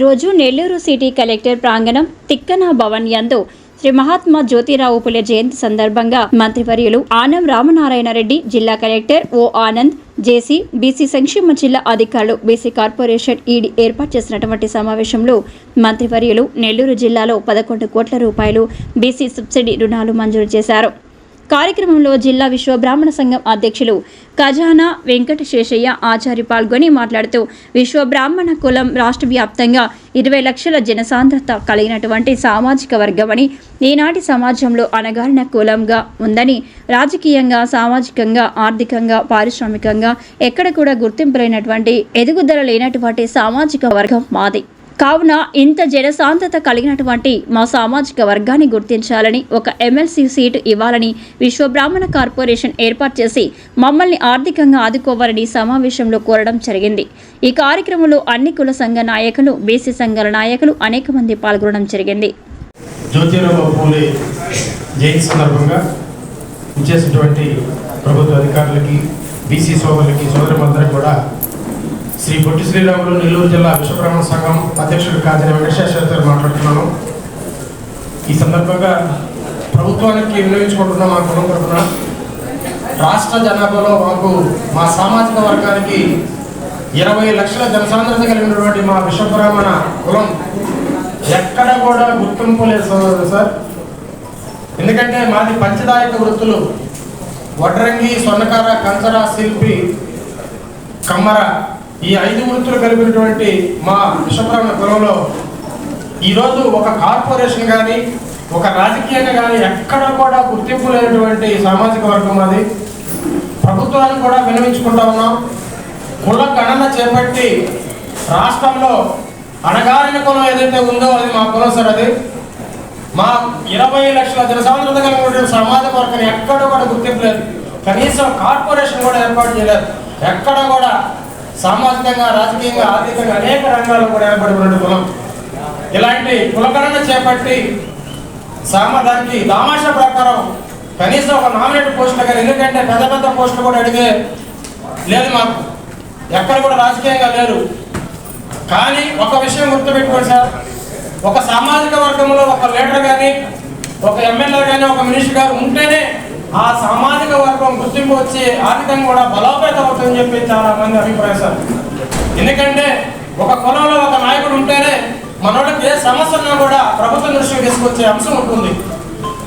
ఈరోజు Nellore city collector ప్రాంగణం తిక్కన భవన్ యందు శ్రీ మహాత్మా జ్యోతిరావు పులే జయంతి సందర్భంగా మంత్రివర్యులు ఆనం రామనారాయణ రెడ్డి జిల్లా collector O Anand JC BC సంక్షేమ జిల్లా అధికారులు బీసీ కార్పొరేషన్ ఈడీ ఏర్పాటు చేసినటువంటి సమావేశంలో మంత్రివర్యులు నెల్లూరు జిల్లాలో పదకొండు కోట్ల రూపాయలు బీసీ సబ్సిడీ రుణాలు మంజూరు చేశారు. కార్యక్రమంలో జిల్లా విశ్వ బ్రాహ్మణ సంఘం అధ్యక్షులు ఖజానా వెంకట శేషయ్య ఆచారి పాల్గొని మాట్లాడుతూ విశ్వ బ్రాహ్మణ కులం రాష్ట్ర వ్యాప్తంగా ఇరవై లక్షల జనసాంద్రత కలిగినటువంటి సామాజిక వర్గమని ఈనాటి సమాజంలో అనగారిన కులంగా ఉందని రాజకీయంగా సామాజికంగా ఆర్థికంగా పారిశ్రామికంగా ఎక్కడ కూడా గుర్తింపు లేనటువంటి ఎదుగుదల లేనటువంటి సామాజిక వర్గం మాది. కావున ఇంత జనసాంద్రత కలిగినటువంటి మా సామాజిక వర్గాన్ని గుర్తించాలని ఒక ఎమ్మెల్సీ సీటు ఇవ్వాలని విశ్వ బ్రాహ్మణ కార్పొరేషన్ ఏర్పాటు చేసి మమ్మల్ని ఆర్థికంగా ఆదుకోవాలని సమావేశంలో కోరడం జరిగింది. ఈ కార్యక్రమంలో అన్ని కుల సంఘ నాయకులు బీసీ సంఘాల నాయకులు అనేక మంది పాల్గొనడం జరిగింది. జయంతి సందర్భంగా ఇచ్చేసినటువంటి ప్రభుత్వ అధికారులకి బీసీ సోదరులకి సోదరులందరికీ కూడా శ్రీ పొట్టి శ్రీరాములు నెల్లూరు జిల్లా విశ్వబ్రహ్మణ సంఘం అధ్యక్షుడు కాదని వెంకటేశ్వర మాట్లాడుతున్నాను. ఈ సందర్భంగా ప్రభుత్వానికి వినియోగించుకుంటున్న మా కులం తరఫున రాష్ట్ర జనాభాలో మాకు మా సామాజిక వర్గానికి ఇరవై లక్షల జనసాంద్రత కలిగినటువంటి మా విశ్వబ్రాహ్మణ కులం ఎక్కడ కూడా గుర్తింపు లేదు సార్ ఎందుకంటే మాది పంచదాయక వృత్తులు. వడ్రంగి స్వర్ణకార కంచర శిల్పి కమ్మర ఈ ఐదు వృత్తులు కలిపినటువంటి మా విశ్వబ్రాహ్మణ కులంలో ఈరోజు ఒక కార్పొరేషన్ కానీ ఒక రాజకీయంగా కానీ ఎక్కడ కూడా గుర్తింపు లేనటువంటి సామాజిక వర్గం అది ప్రభుత్వాన్ని కూడా వినమించుకుంటా ఉన్నాం. కుల గణన చేపట్టి రాష్ట్రంలో అణగారిన కులం ఏదైతే ఉందో అది మా కులం సార్ అది. మా ఇరవై లక్షల జనసాంద్రత కలిగినటువంటి సామాజిక వర్గాన్ని ఎక్కడ కూడా గుర్తింపు లేదు. కనీసం కార్పొరేషన్ కూడా ఏర్పాటు చేయలేదు. ఎక్కడ కూడా సామాజికంగా రాజకీయంగా ఆర్థికంగా అనేక రంగాల్లో కూడా ఏర్పడినటువంటి కులం. ఇలాంటి కులకరణ చేపట్టి సామ దానికి దామాషా ప్రకారం కనీసం ఒక నామినేట్ పోస్టులు కానీ ఎందుకంటే పెద్ద పెద్ద పోస్టులు కూడా అడిగే లేదు మాకు. ఎక్కడ కూడా రాజకీయంగా లేరు. కానీ ఒక విషయం గుర్తుపెట్టుకోండి సార్. ఒక సామాజిక వర్గంలో ఒక లీడర్ కానీ ఒక ఎమ్మెల్యే కానీ ఒక మినిస్టర్ గారు ఉంటేనే ఆ సామాజిక వర్గం గుర్తింపు వచ్చి ఆర్థికంగా కూడా బలోపేతం అవుతుందని చెప్పి చాలా మంది అభిప్రాయం సార్. ఎందుకంటే ఒక కులంలో ఒక నాయకుడు ఉంటేనే మనోళ్ళకి ఏ సమస్య ఉన్నా కూడా ప్రభుత్వం దృష్టికి తీసుకొచ్చే అంశం ఉంటుంది.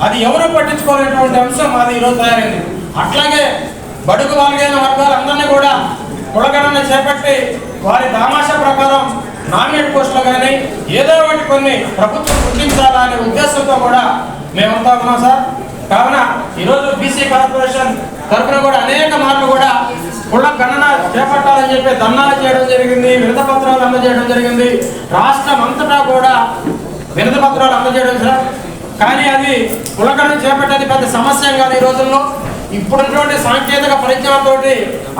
అది ఎవరు పట్టించుకోలేటువంటి అంశం అది ఈరోజు తయారైంది. అట్లాగే బడుగు వర్గైన వర్గాలందరినీ కూడా కులగణన చేపట్టి వారి దామాషా ప్రకారం నామినేట్ పోస్టులు కానీ ఏదో ఒకటి కొన్ని ప్రభుత్వం గుర్తించాలనే ఉద్దేశంతో కూడా మేమంతా ఉన్నాం సార్. కావున ఈరోజు బీసీ కార్పొరేషన్ తరఫున కూడా అనేక మార్లు కూడా కుళ్ళ గణన చేపట్టాలని చెప్పి ధర్నాలు చేయడం జరిగింది వినత పత్రాలు అందజేయడం జరిగింది. రాష్ట్రం అంతటా కూడా వినత పత్రాలు అందజేయడం సార్. కానీ అది కులగణన చేపట్టేది పెద్ద సమస్య కాదు ఈ రోజుల్లో. ఇప్పుడున్నటువంటి సాంకేతిక పరిజ్ఞానంతో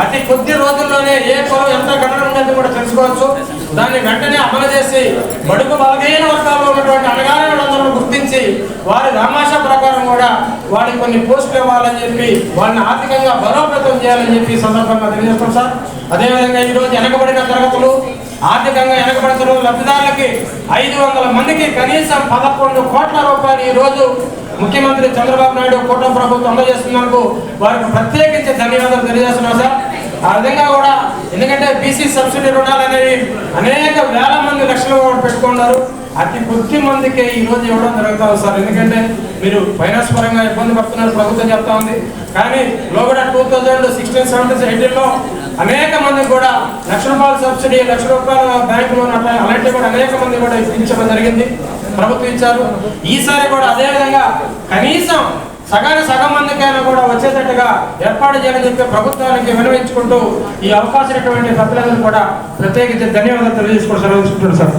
అతి కొద్ది రోజుల్లోనే ఏ పొలం ఎంత గణన ఉండేది కూడా తెలుసుకోవచ్చు. దాన్ని వెంటనే అమలు చేసి బడుగు బలమైన వర్గాల్లో ఉన్నటువంటి అనగానే వాళ్ళందరూ వారి రామాష ప్రకారం కూడా వాడికి కొన్ని పోస్టులు ఇవ్వాలని చెప్పి వాళ్ళని ఆర్థికంగా బలోపేతం చేయాలని చెప్పి సందర్భంగా తెలియజేస్తాం సార్. అదేవిధంగా ఈరోజు వెనకబడిన తరగతులు ఆర్థికంగా వెనకబడిన లబ్ధిదారులకి ఐదు వందల మందికి కనీసం పదకొండు కోట్ల రూపాయలు ఈ రోజు ముఖ్యమంత్రి చంద్రబాబు నాయుడు కూటమి ప్రభుత్వం అందజేస్తున్నందుకు వారికి ప్రత్యేకించి ధన్యవాదాలు తెలియజేస్తున్నాం సార్. ఆ విధంగా కూడా ఎందుకంటే బీసీ సబ్సిడీ రుణాలు అనేవి అనేక వేల మంది లక్షలు పెట్టుకున్నారు. అతి కొద్ది మందికి ఈ రోజు ఇవ్వడం జరుగుతుంది సార్. ఎందుకంటే మీరు ఫైనాన్స్ పరంగా ఇబ్బంది పడుతున్నారు ప్రభుత్వం చెప్తా ఉంది. కానీ లోబడ టూ థౌజండ్ సిక్స్టీన్ సెవెంటీన్ ఎయిటీన్లో అనేక మంది కూడా లక్ష రూపాయల సబ్సిడీ లక్ష రూపాయల బ్యాంక్ లోన్ అట్లా అలాంటివి కూడా అనేక మంది కూడా ఇప్పించడం జరిగింది. ప్రభుత్వం ఇచ్చారు. ఈసారి కూడా అదే విధంగా కనీసం సగానికి సగం మందికైనా కూడా వచ్చేటట్టుగా ఏర్పాటు చేయాలని చెప్పి ప్రభుత్వానికి వినవించుకుంటూ ఈ అవకాశం ఇటువంటి సభ్యులందరూ కూడా ప్రత్యేకించి ధన్యవాదాలు తెలియజేసుకోవడం సెలవు తీసుకుంటున్నాను సార్.